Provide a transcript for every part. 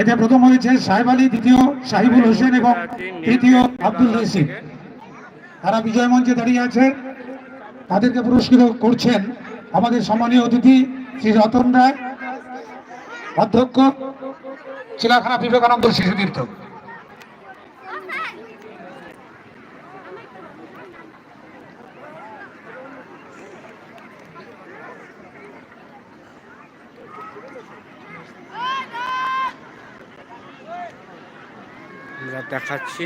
এতে প্রথম হয়েছে সাহেব আলী, দ্বিতীয় সাহিবুল হোসেন এবং তৃতীয় আব্দুল রশিদ। তারা বিজয় মঞ্চে দাঁড়িয়ে আছে। তাদেরকে পুরস্কৃত করছেন আমাদের সম্মানীয় অতিথি শ্রী রতন রায়, অধ্যক্ষ, চিলাখানা বিবেকানন্দ শিশু তীর্থ আমরা দেখাচ্ছি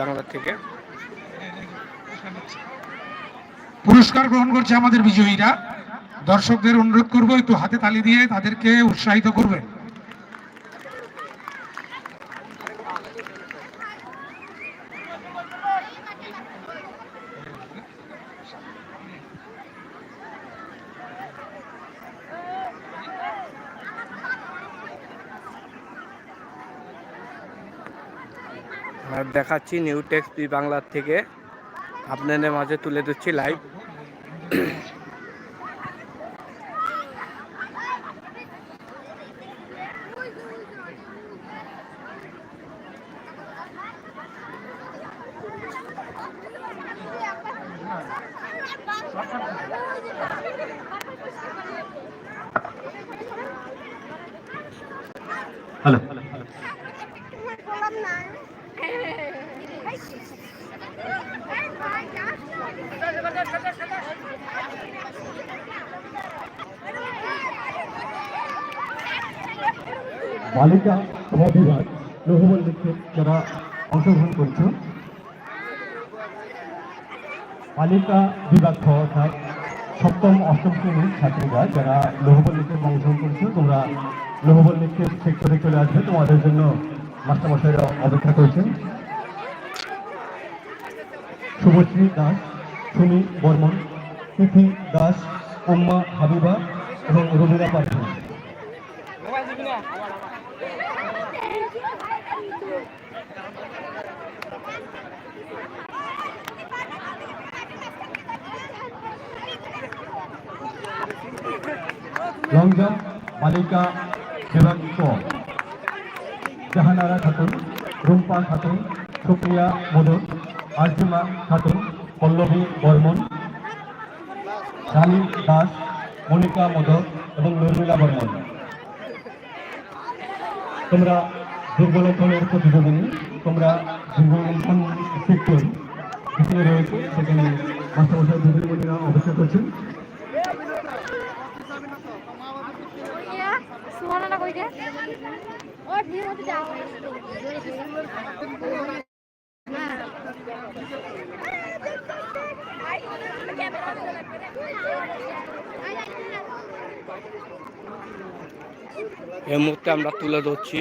বাংলা থেকে। পুরস্কার গ্রহণ করছে আমাদের বিজয়ীরা। দর্শকদের অনুরোধ করব, একটু হাতে তালি দিয়ে তাদেরকে উৎসাহিত করবেন আমরা দেখাচ্ছি নিউ টেক্স বাংলার থেকে। আপনাদের মাঝে তুলে দিচ্ছি লাইভ বালিকা সভা বিভাগ যারা অংশগ্রহণ করছ। বালিকা বিভাগ অর্থাৎ সপ্তম অষ্টম শ্রেণির ছাত্রীরা যারা লোহবল অংশগ্রহণ করছ, তোমরা লোহবল সেক্টরে চলে আসবে। তোমাদের জন্য মাস্টারমশাইরা অপেক্ষা করছেন। শুভশ্রী দাস, সুমি বর্মন, তিথি দাস, উম্মা হাবিবা এবং রবিরা পার্থী লং জাম্প বালিকা ক জাহানারা খাতুন, রুম্পা খাতুন, সুপ্রিয়া মোদক আর্জুমা খাতুন, পল্লবী বর্মন শালী দাস, মনিকা মোদক এবং নর্মিলা বর্মন। তোমরা দুর্বলতনের প্রতিযোগিনী তোমরা সেক্টর যেখানে রয়েছে সেখানে মাস্টারমশাই দুর্বলীরা অপেক্ষা করছেন। মতো যাও এই মুহূর্তে আমরা তুলে ধরছি।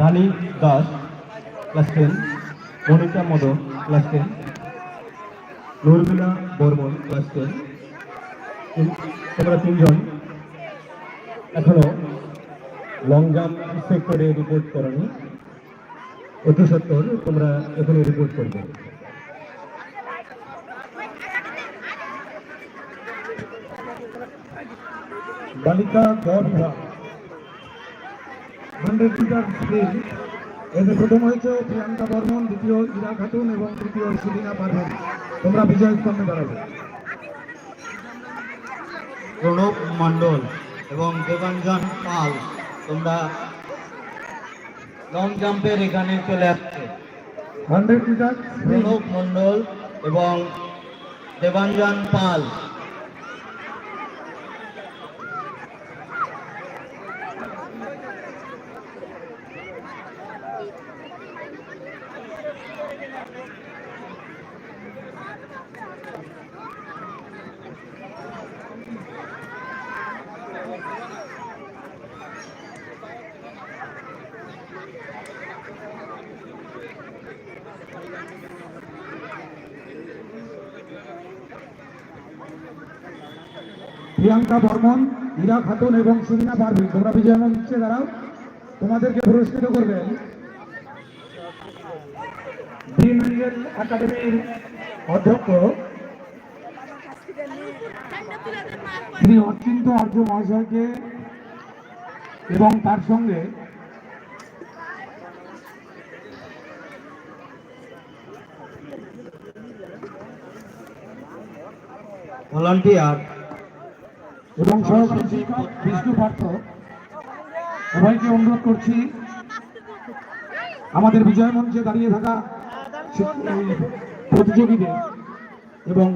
Rani Das class ten Monika Madan class ten Nurbina Barman class ten তোমরা তিনজন এখনও লং জাম্প সেক্টরে রিপোর্ট করনি অতি সত্তর, তোমরা এখানে রিপোর্ট করবে। বালিকা গ হান্ড্রেড মিটার স্প্রিন্ট এতে প্রথম হয়েছে, প্রিয়াঙ্কা বর্মন, দ্বিতীয় ইরা খাতুন এবং তৃতীয় সুদিনা পারভেন তোমরা বিজয় স্তম্ভে দাঁড়াবে। প্রণব মণ্ডল এবং দেবাঞ্জন পাল, তোমরা লং জাম্পের এখানে চলে আসছে। হান্ড্রেড মিটার প্রণব মণ্ডল এবং দেবাঞ্জন পাল। প্রিয়াঙ্কা বর্মন, ইরা খাতুন এবং সুরিনা পারভিন। তোমরা বিজয় মঞ্চে দাঁড়াও। তোমাদেরকে পুরস্কৃত করবেন একাডেমির অধ্যক্ষ শ্রী অচিন্ত আর্য মহাশয়কে এবং তার সঙ্গে ভলান্টিয়ার এবং সহকারী শিক্ষক বিষ্ণু পার্থ, সবাইকে অনুরোধ করছি, আমাদের বিজয় মঞ্চে দাঁড়িয়ে থাকা প্রতিযোগীদের এবং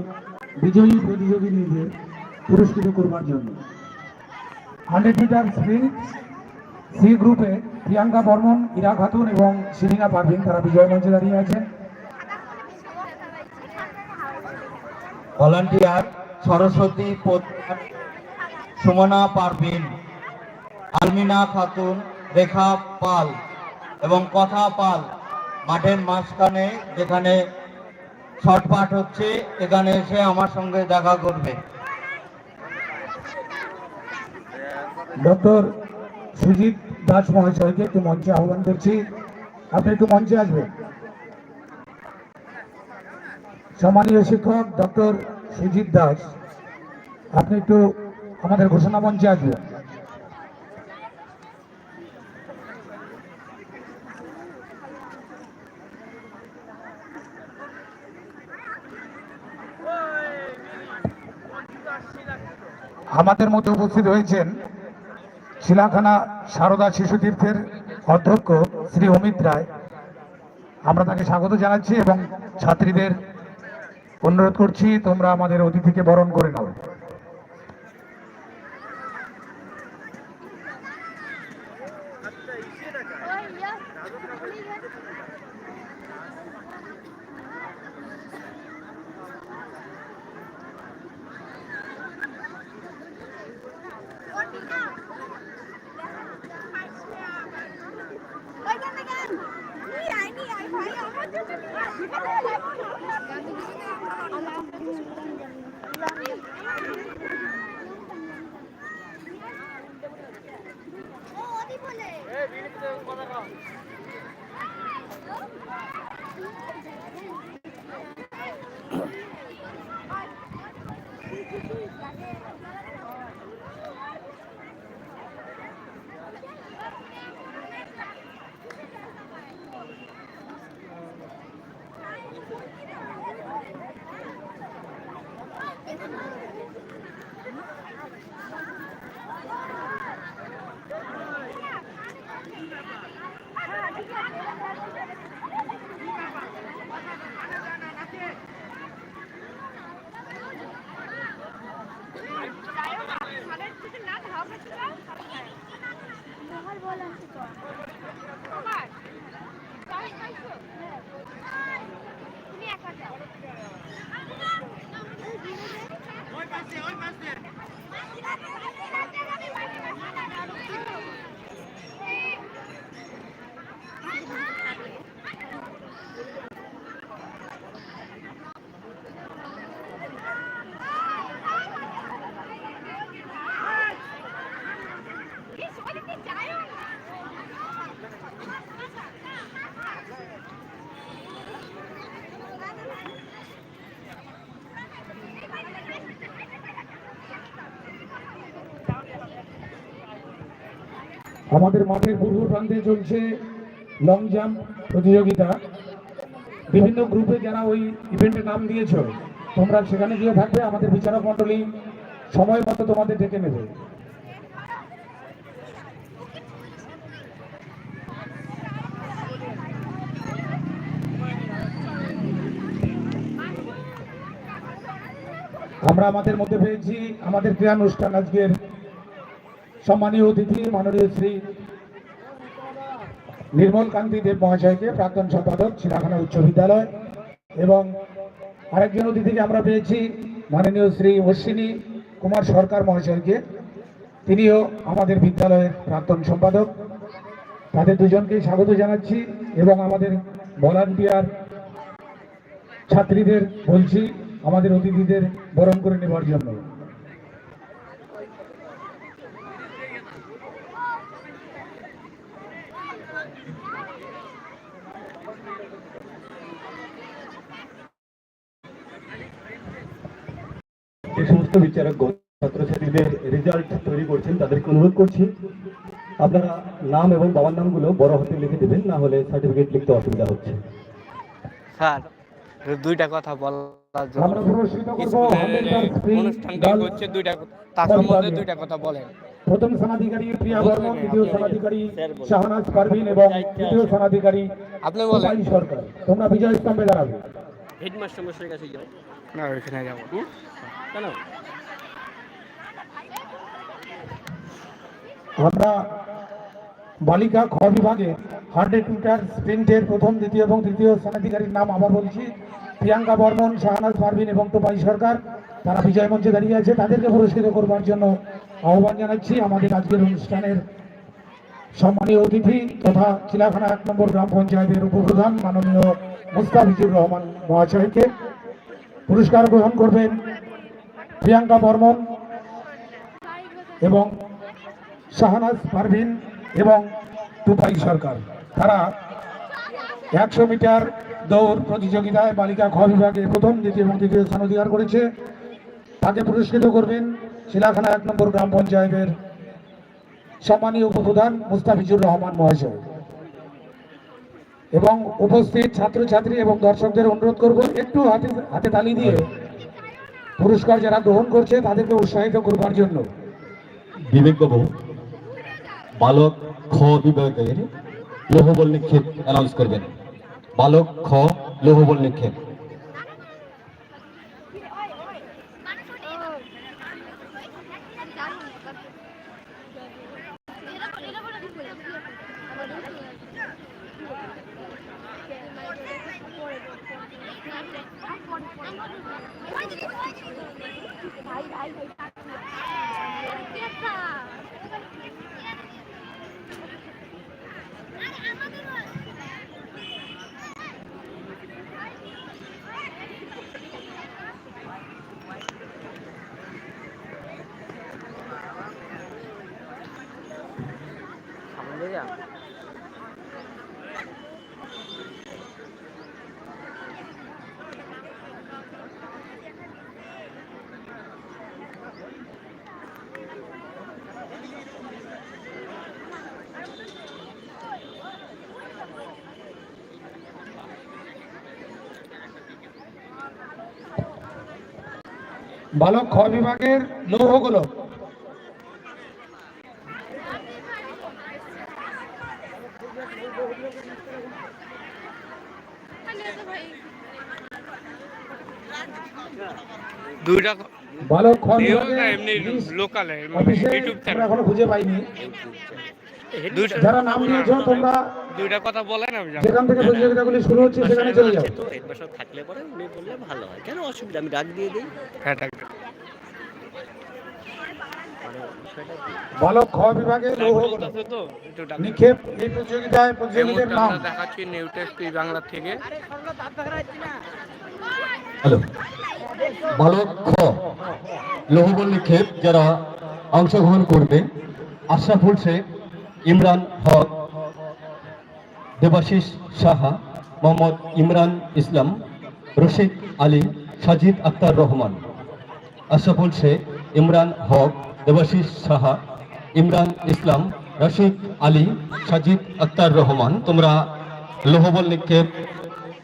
বিজয়ী প্রতিযোগীদের পুরস্কৃত করবার জন্য। হান্ড্রেড মিটার স্প্রিন্ট, সি গ্রুপে প্রিয়াঙ্কা বর্মন, ইরা খাতুন এবং শিরিনা পারভিন, তারা বিজয় মঞ্চে দাঁড়িয়ে আছেন ভলান্টিয়ার সরস্বতী পোদ্দার সুমনা পারভিন, আলমিনা খাতুন, রেখা পাল এবং কথা পাল মাঠের মাঝখানে যেখানে শর্টপাট হচ্ছে, এখানে এসে আমার সঙ্গে দেখা করবে। ডক্টর সুজিত দাস মহাশয়কে একটু মঞ্চে আহ্বান করছি। আপনি একটু মঞ্চে আসবেন। সম্মানীয় শিক্ষক ডক্টর সুজিত দাস, আপনি একটু আমাদের ঘোষণা মঞ্চে আসবেন আমাদের মধ্যে উপস্থিত হয়েছেন শিলাখানা সারদা শিশু তীর্থের অধ্যক্ষ শ্রী অমিত রায়। আমরা তাকে স্বাগত জানাচ্ছি এবং ছাত্রীদের অনুরোধ করছি তোমরা আমাদের অতিথিকে বরণ করে নাও। আমাদের মাঠের পূর্ব প্রান্তে চলছে। লং জাম্প প্রতিযোগিতা। বিভিন্ন গ্রুপে যারা ওই ইভেন্টে নাম দিয়েছ, তোমরা সেখানে গিয়ে থাকবে, আমাদের বিচারক মণ্ডলী সময় মতো তোমাদের ডেকে নেবে। আমরা আমাদের মধ্যে পেয়েছি আমাদের ক্রীড়ানুষ্ঠান আজকের। সম্মানীয় অতিথি, মাননীয় শ্রী নির্মল কান্তি দেব মহাশয়কে প্রাক্তন সম্পাদক শিলাখানা উচ্চ বিদ্যালয় এবং আরেকজন অতিথিকে আমরা পেয়েছি, মাননীয় শ্রী অশ্বিনী কুমার সরকার মহাশয়কে। তিনিও আমাদের বিদ্যালয়ের প্রাক্তন সম্পাদক। তাদের দুজনকেই স্বাগত জানাচ্ছি এবং আমাদের ভলান্টিয়ার ছাত্রীদের বলছি, আমাদের অতিথিদের বরণ করে নেবার জন্য যে সমস্ত বিচারকগণ ছাত্রছাত্রীদের রেজাল্ট তৈরি করছেন তাদেরকে অনুরোধ করছি আপনারা নাম এবং বাবার নামগুলো বড় হাতে লিখে দেবেন না হলে সার্টিফিকেট লিখতে অসুবিধা হচ্ছে। স্যার দুইটা কথা বলার জন্য আমরা পুরস্কৃত করব স্কুলের অনুষ্ঠানটা হচ্ছে দুইটা তার দুইটা কথা বলেন। প্রথম স্থানাধিকারী প্রিয়া বর্মন দ্বিতীয় স্থানাধিকারী শাহনাজ পারভিন এবং তৃতীয় স্থানাধিকারী আপনি বলেন। সরকার। তোমরা বিজয় স্তম্ভে দাঁড়াবে। হেডমাস্টার মশাইয়ের কাছে যাও। না ওইখানে যাব। কেন? আমরা বালিকা খ বিভাগে হান্ড্রেড মিটার স্প্রিন্টের প্রথম, দ্বিতীয় এবং তৃতীয় স্থানাধিকারীর নাম আবার বলছি। প্রিয়াঙ্কা বর্মন, শাহনাজ পারভিন এবং টোপাই সরকার, তারা বিজয় মঞ্চে দাঁড়িয়ে আছে। তাদেরকে পুরস্কৃত করবার জন্য আহ্বান জানাচ্ছি। আমাদের আজকের অনুষ্ঠানের সম্মানীয় অতিথি তথা চিলাখানা এক নম্বর গ্রাম পঞ্চায়েতের উপপ্রধান মাননীয় মুস্তাফিজুর রহমান মহাশয়কে পুরস্কার গ্রহণ করবেন প্রিয়াঙ্কা বর্মন এবং শাহনাজ পারভিন এবং টুপাই সরকার। তারা একশো মিটার দৌড় প্রতিযোগিতায় বালিকা খ বিভাগে প্রথম, দ্বিতীয় এবং তৃতীয় স্থান অধিকার করেছে। তাকে পুরস্কৃত করবেন শিলাখানা এক নম্বর গ্রাম পঞ্চায়েতের সম্মানীয় উপপ্রধান মুস্তাফিজুর রহমান মহাশয়। এবং উপস্থিত ছাত্রছাত্রী এবং দর্শকদের অনুরোধ করব, একটু হাতে হাতে তালি দিয়ে পুরস্কার যারা গ্রহণ করছে তাদেরকে উৎসাহিত করবার জন্য। বিবেকবাবু বালক খ বিভাগের লোহবল নিক্ষেপ অ্যানাউন্স করবেন। বালক খ লোহবল নিক্ষেপ। ভাই ভাই ভাই বালক খ বিভাগের লৌহগুলো দুইটা বালক খ না বিভাগের এমনি লোকালে ইউটিউব আমরা চ্যানেল এখনও খুঁজে পাইনি। যারা নাম দিয়েছ তোমরা দুইটা কথা বলেন আমি যেখান থেকে প্রতিযোগিতাগুলি শুরু হচ্ছে সেখানে চলে যাও। তো হেডমাস্টার থাকলে পরে উনি বললে ভালো হয়। কেন অসুবিধা? আমি ডাক দিয়ে দিই। হ্যাঁ ডাক্তার মানে বালক খ ডাক্তার নিক্ষেপ এই প্রতিযোগিতায় নাম। দেখাচ্ছি নিউ টেস্ট বাংলা থেকে। হ্যালো। বালক খ। লোহবল নিক্ষেপ যারা অংশগ্রহণ করবে। আশরাফুল শেখ ইমরান হক দেবাশিস সাহা মোহাম্মদ ইমরান ইসলাম রশিদ আলী সাজিদ আক্তার রহমান আশরাফুল শেখ ইমরান হক দেবাশিস সাহা ইমরান ইসলাম রশিদ আলী সাজিদ আক্তার রহমান। তোমরা লোহবল নিক্ষেপ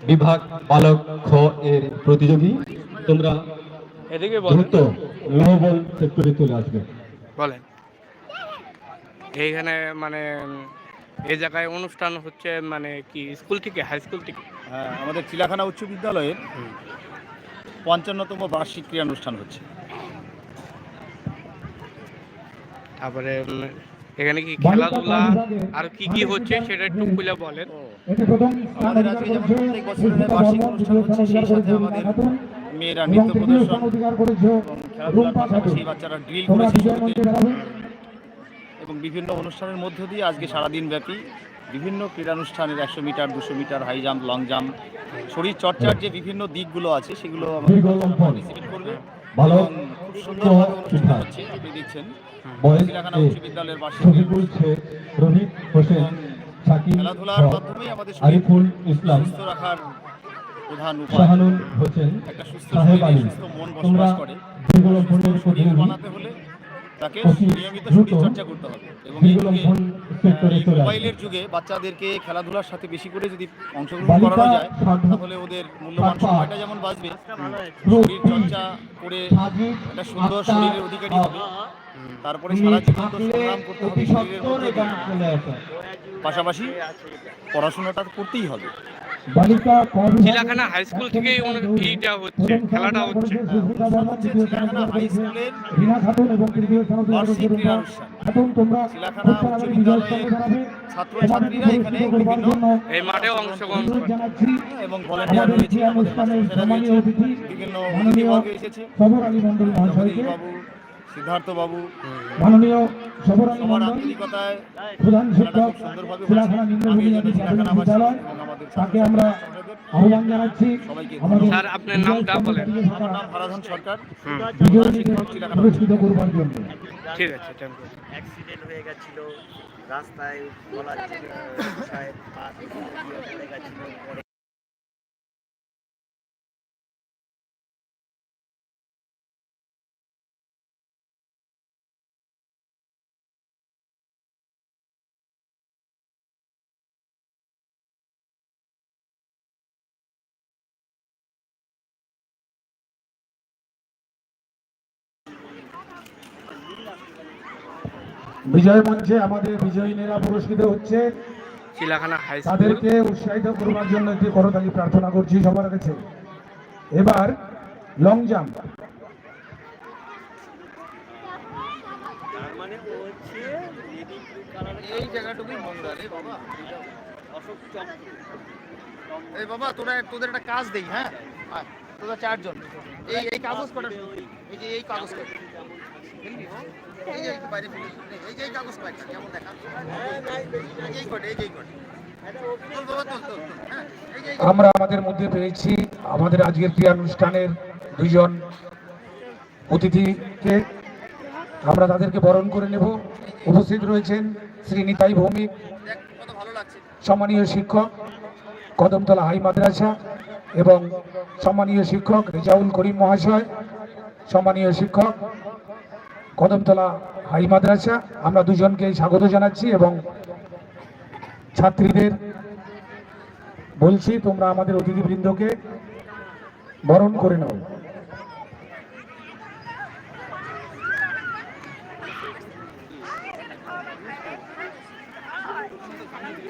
বিভাগ বালক খ এর প্রতিযোগী। তোমরা দ্রুত লোহবল সেক্টরে চলে আসবে। বলেন। এইখানে মানে এই জায়গায় অনুষ্ঠান হচ্ছে মানে কি স্কুল থেকে হাই স্কুল থেকে? হ্যাঁ, আমাদের চিলাখানা উচ্চ বিদ্যালয়ের পঞ্চান্নতম বার্ষিক ক্রীড়ানুষ্ঠান হচ্ছে। তারপরে এখানে কি খেলাধুলা আর কি কি হচ্ছে সেটা একটু খুলে বলেন। আমাদের আজকে যেমন প্রত্যেক বছরের বার্ষিক অনুষ্ঠান হচ্ছে, সেই সাথে আমাদের মেয়েরা নৃত্য প্রদর্শন খেলাধুলার পাশাপাশি বাচ্চারা ড্রিল করেছে। এবং বিভিন্ন অনুষ্ঠানের মধ্য দিয়ে আজকে সারাদিন ব্যাপী বিভিন্ন ক্রীড়ানুষ্ঠানের একশো মিটার দুশো metre high jump long jump শরীর চর্চার যে বিভিন্ন দিকগুলো আছে সেগুলো আমাদের পার্টিসিপেট করবে। খুব সুন্দরভাবে অনুষ্ঠান হচ্ছে আপনি দেখছেন। বয়েজ উচ্চ বিদ্যালয়ের বার্ষিক শফিকুল শেখ রোহিত হোসেন সাকিব খেলাধুলার হক, মাধ্যমেই আমাদের সুস্থ রাখার প্রধান উপায়। হোসেন একটা সুস্থ শরীরে সুস্থ মন বসবাস করে। সুস্থ বানাতে হলে তাকে নিয়মিত শরীর চর্চা করতে হবে। এবং এই যুগে মোবাইলের যুগে বাচ্চাদেরকে খেলাধুলার সাথে বেশি করে যদি অংশগ্রহণ করানো যায় তাহলে ওদের মূল্যবান সময়টা যেমন বাঁচবে প্রতি শরীর চর্চা করে একটা সুন্দর শরীরের অধিকারী হবে। তারপরে সারা জীবন তো সংগ্রাম করতে হবে শরীরের মধ্যে। পাশাপাশি পড়াশোনাটা করতেই হবে। চিলাখানা হাই স্কুল ওনার এইটা হচ্ছে খেলাটা হচ্ছে। চিলাখানা হাই স্কুলের বার্ষিক। তোমরা চিলাখানা উচ্চ বিদ্যালয়ের ছাত্রছাত্রীরা এখানে বিভিন্ন এই মাঠে অংশগ্রহণ করে এবং ভলেন্টিয়ার রয়েছে আমাদের সম্মানীয় অতিথি বিভিন্ন মাননীয় এসেছে। সবর আলী মন্ডল মহাশয়কে। বাবু সিদ্ধার্থ বাবু মাননীয় সবার আন্তরিকতায় প্রধান শিক্ষক খুব সুন্দরভাবে শিলাখানা হচ্ছে। নিম্ন আমি এই বুনিয়াদী জন্য প্রাথমিক শিলাখানাবাসী বিদ্যালয় এবং আমাদের তাকে আমরা আহ্বান জানাচ্ছি। স্যার, আপনার নামটা বলেন। আমার নাম ফারাধান সরকার। পুরস্কৃত করবার জন্য। ঠিক আছে অ্যাক্সিডেন্ট হয়ে গেছিল রাস্তায় বলা সাহেব পা গেছিল বিজয় মঞ্চে আমাদের বিজয়ী বিজয়ীরা পুরস্কৃত হচ্ছে। Chilakhana high school. তাদেরকে উৎসাহিত করবার জন্য একটি করতালি প্রার্থনা করছি সবার কাছে। এবার লং জাম্প মানে এই জায়গাটুকুই নোংরা রে বাবা। অশোক এই বাবা তোরা তোদের একটা কাজ দেই হ্যাঁ? তোরা চারজন। এই এই কাগজ কটা এই যে এই কাগজ কটা হ্যাঁ? এই যে একটু বাইরে এই যে কাগজ কয়টা কেমন দেখা? এই যে এই এই যে এই কটা। তোল বাবা তোল তোল তোল, এই যে এই আমরা আমাদের মধ্যে পেয়েছি আমাদের আজকের ক্রীড়া অনুষ্ঠানের দুইজন অতিথিকে। আমরা তাদেরকে বরণ করে নেব। উপস্থিত রয়েছেন শ্রী নিতাই ভৌমিক সম্মানীয় শিক্ষক কদমতলা হাই মাদ্রাসা এবং সম্মানীয় শিক্ষক রেজাউল করিম মহাশয় সম্মানীয় শিক্ষক কদমতলা হাই মাদ্রাসা। আমরা দুজনকে স্বাগত জানাচ্ছি এবং ছাত্রীদের বলছি তোমরা আমাদের অতিথিবৃন্দকে বরণ করে নাও।